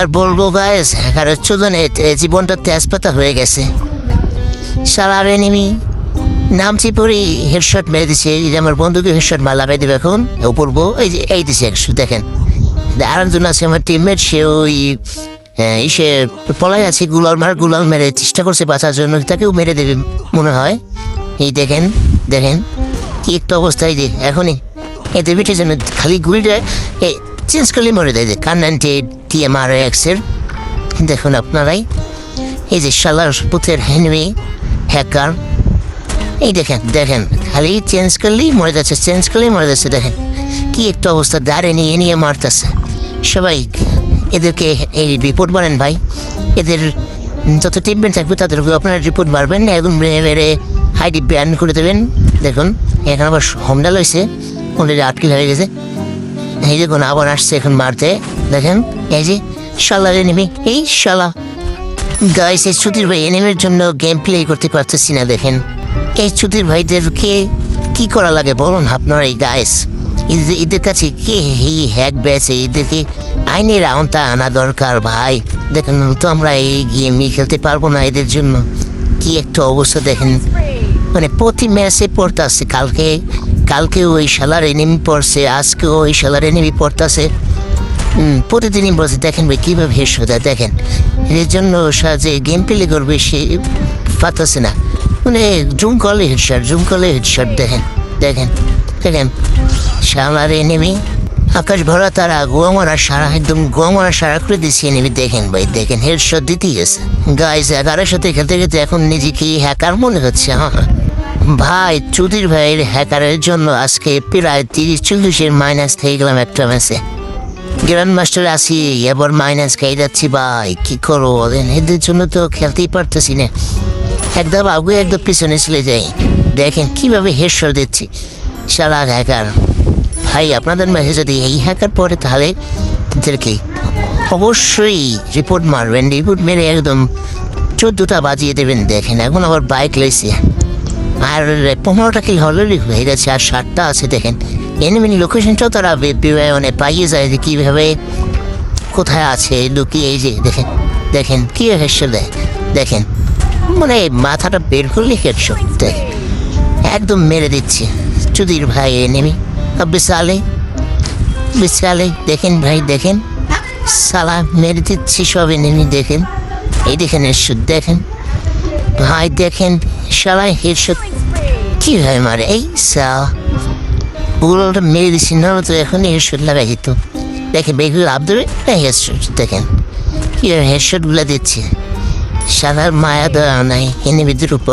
আর বলব গায়েস হ্যাকারের চোদনে জীবনটা তেজপাতা হয়ে গেছে। সালার এনিমি নামছি পরে হেডশট মেরে দিছে। এই যে আমার বন্ধুকে হেডশট মালাবে দেবে এখন অপূর্ব এই যে, এই দিছে একশো, দেখেন। আরেকজন আছে আমার টিমমেট সে ওই ইসে পলাই আছে, গুলাল মার, গুলাল মেরে চেষ্টা করছে বাঁচার জন্য, তাকেও মেরে দেবে মনে হয়। এই দেখেন দেখেন, কি একটা অবস্থা, এই যে, এখনই। এতে বেটে যেন খালি গুলিটা চেঞ্জ করলে মরে দেয় যে কান্নান্টি টিএমআর এক্সের দেখুন আপনারাই। এই যে শালার পুতের হেনমি হ্যাকার। এই দেখেন দেখেন, খালি চেঞ্জ করলেই মরে যাচ্ছে, চেঞ্জ করলেই মরে যাচ্ছে, দেখেন। কি একটা অবস্থা, দাঁড়ে নিয়ে নিয়ে মারতেছে। সবাই এদেরকে এই রিপোর্ট মারেন ভাই। এদের যত টিমমেট থাকবে তাদের উপর আপনারা রিপোর্ট মারবেন, একদম মেরে মেরে হাইডি ব্যান করে দেবেন। দেখুন, এখন আবার হোমডাল হয়েছে অলরেডি আটকে হয়ে গেছে। এই দেখুন আবার আসছে এখন মারতে দেখেন, এই যে শালার এনিমি এই শালা। গাইস এই ছুটির ভাই এনিমের জন্য গেম প্লে করতে পারতেছি না, দেখেন। এই ছুটির ভাইদেরকে কি করা লাগে বলুন আপনার এই গাইস এদের কাছে কে এই হ্যাক বেছে এদেরকে আইনের আওতা আনা দরকার ভাই। দেখেন, তো আমরা এই গেমই খেলতে পারব না এদের জন্য। কি একটা অবস্থা, দেখেন। মানে প্রতি ম্যাচে পড়তাছে, কালকে কালকে ওই শালার এনিমি পড়ছে, আজকে ওই শালার এনিমি পড়তাছে। প্রতিদিনই বলছে, দেখেন ভাই, কীভাবে হেস হতে দেখেন। এর জন্য সাজে গেম প্লে করবে, সে পাতাছে না। মানে জুম করলে হেডশট জুম করলে হেডশট দেখেন দেখেন দেখেন। সামারে নেমে আকাশ ভরা তারা গোয়ামারা সারা, একদম গোয়ামারা সারা করে দিচ্ছে নেমে দেখেন ভাই, দেখেন হেডশট দিতেই গেছে গাইজ এগারোর সাথে খেলতে খেলতে এখন নিজেকে হ্যাকার মনে হচ্ছে হ্যাঁ। ভাই, চুদির ভাইয়ের হ্যাকারের জন্য আজকে প্রায় তিরিশ চল্লিশের মাইনাস খেয়ে গেলাম একটা ম্যাচে গ্র্যান্ড মাস্টার আসি এবার মাইনাস খেয়ে যাচ্ছি ভাই, কি বলেন? এদের জন্য তো খেলতেই পারতেছি না। একদম আগে একদম পিছনে চলে যাই। দেখেন কীভাবে হেডশট দিচ্ছি। সারা হ্যাকার। ভাই, আপনাদের মাঝে যদি এই হ্যাকার পড়ে তাহলে এদেরকে অবশ্যই রিপোর্ট মারবেন। রিপোর্ট মেরে একদম চোদ্দোটা বাজিয়ে দেবেন। দেখেন, এখন আবার বাইক লইছে আর পনেরোটা কি অলরেডি হয়ে গেছে আর ষাটটা আছে, দেখেন। এনিমিনি লোকেশনটাও তারা মানে পাইয়ে যায় যে কীভাবে কোথায় আছে, লুকিয়ে, এই যে, দেখেন দেখেন, কী হেসে দেয়? দেখেন মানে মাথাটা বের করলে হেডশট দেখ একদম মেরে দিচ্ছে। চুদির ভাই এনেমি বিশালে বিশালে, দেখেন ভাই, দেখেন। সালা মেরে দিচ্ছি সব এনেমি দেখেন। এই দেখেন হেডশট দেখেন। ভাই, দেখেন সালাই হেডশট কীভাবে মারে এই সা ওগুলোটা মেরে দিচ্ছি না তো এখনই হেডশট লাগাই যেত দেখে বেগুলো লাভ দেবে না হেডশট দেখেন কি হেডশটগুলো দিচ্ছে সাদার মায়া দেওয়া নাই এনে বিদ্যুর উপর